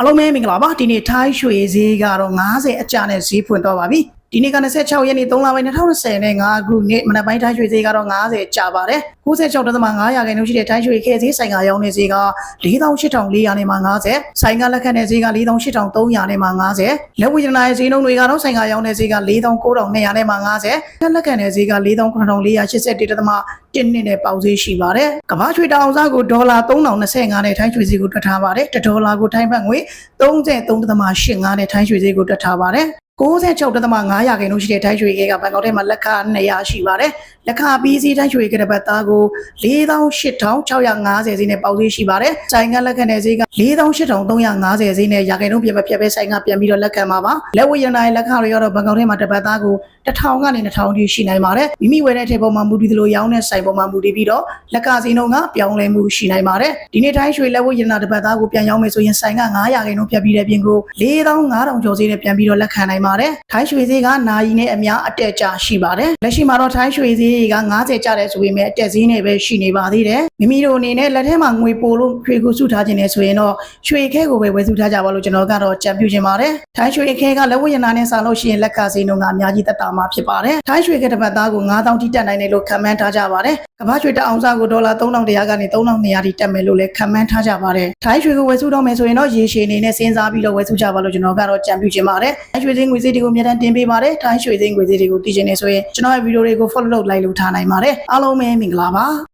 အားလုံးပဲမင်္ဂလာပါဒီနေ့ထိုင်းရွှေဈေးကတော့90အကျနဲ့ဈေးဖွင့်တော့ပါပြီ ဒီနေ့က26ရက်နေ့3လပိုင်း2020နဲ့5ခုနှစ်မနက်ပိုင်းထိုင်းရွှေဈေးကတော့90ကျပါတယ်96.5ရာခိုင်နှုန်းရှိတဲ့ထိုင်းရွှေခဲဈေးဆိုင်ကရောင်းနေဈေးက48,400နဲ့မှ90ဆိုင်ကလက်ခတ်တဲ့ဈေးက48,300နဲ့မှ90လက်ဝိရဏရဲ့ဈေးနှုန်းတွေကတော့ဆိုင်ကရောင်းတဲ့ဈေးက49,200နဲ့မှ90လက်ခတ်တဲ့ဈေးက49,481.1နှစ်နဲ့ပေါက်ဈေးရှိပါတယ်ကမ္ဘာရွှေတောင်စားကိုဒေါ်လာ3,025နဲ့ထိုင်းရွှေဈေးကိုတွက်ထားပါတယ်1ဒေါ်လာကိုထိုင်းဘတ်ငွေ33.85နဲ့ထိုင်းရွှေဈေးကိုတွက်ထားပါတယ် 96.5ရာခိုင်နှုန်းရှိတဲ့ထိုင်းရွှေကဘန်ကောက်ထဲမှာလက်ခ200ရှိပါတယ်။လက်ခပြီးစီးထိုင်းရွှေကတဲ့ဘတ်သားကို48,650ဈေးနဲ့ပေါက်ဈေးရှိပါတယ်။ဆိုင်ကလက်ခတဲ့ဈေးက48,350ဈေးနဲ့ရာခိုင်နှုန်းပြပြပြပဲဆိုင်ကပြန်ပြီးတော့လက်ခံပါပါ။လက်ဝယ်ရနိုင်လက်ခတွေကတော့ဘန်ကောက်ထဲမှာတစ်ဘတ်သားကို1000ကနေ2000ထိရှိနိုင်ပါတယ်။မိမိဝယ်တဲ့ထည်ပေါ်မှာမူတည်သလိုရောင်းတဲ့ဆိုင်ပေါ်မှာမူတည်ပြီးတော့လက်ကဈေးနှုန်းကပြောင်းလဲမှုရှိနိုင်ပါတယ်။ဒီနေ့ထိုင်းရွှေလက်ဝယ်ရနာတစ်ဘတ်သားကိုပြန်ရောင်းမယ်ဆိုရင်ဆိုင်က900ရာခိုင်နှုန်းပြတ်ပြီးတဲ့ပြင်ကို4500ကျော်ဈေးနဲ့ပြန်ပြီးတော့လက်ခံနိုင်ပါတယ်။ထိုင်းရွှေဈေးကနာယီနဲ့အများအတက်ကြရှိပါတယ်။လက်ရှိမှာတော့ထိုင်းရွှေဈေးက90ကျတဲ့ဆိုပေမဲ့အတက်ဈေးနဲ့ပဲရှိနေပါသေးတယ်။မိမိတို့အနေနဲ့လက်ထဲမှာငွေပိုလို့ရွှေကိုစုထားခြင်းနဲ့ဆိုရင်တော့ရွှေခဲကိုပဲဝယ်စုထားကြပါလို့ကျွန်တော်ကတော့ကြံပြုခြင်းပါတယ်။ထိုင်းရွှေခဲကလက်ဝယ်ရနာနဲ့စားလို့ရှိရင်လက်ကဈေးနှုန်းကအများကြီးတက်တာမှာဖြစ်ပါတယ်။ထိုင်းရွှေခဲတစ်ပတ်သားကို9000ထိတက်နိုင်တယ်လို့ခန့်မှန်းထားကြပါတယ်။ ကမ္ဘာရွှေတအောင်စားကိုဒေါ်လာ3100ကနေ3200ထိတက်မယ်လို့လည်းခန့်မှန်းထားကြပါတယ်။ထိုင်းရွှေကိုဝယ်စုတော့မယ်ဆိုရင်တော့ရေရှည်အနေနဲ့စဉ်းစားပြီးတော့ဝယ်စုကြပါလို့ကျွန်တော်ကတော့ကြံပြုခြင်းပါတယ်။ထိုင်းရွှေဈေးငွေဈေးတွေကိုအများတန်းတင်ပေးပါတယ်။ထိုင်းရွှေဈေးငွေဈေးတွေကိုသိချင်နေဆိုရင်ကျွန်တော်ရဲ့ဗီဒီယိုတွေကို follow လုပ် like လုပ်ထားနိုင်ပါတယ်။အားလုံးပဲမင်္ဂလာပါ။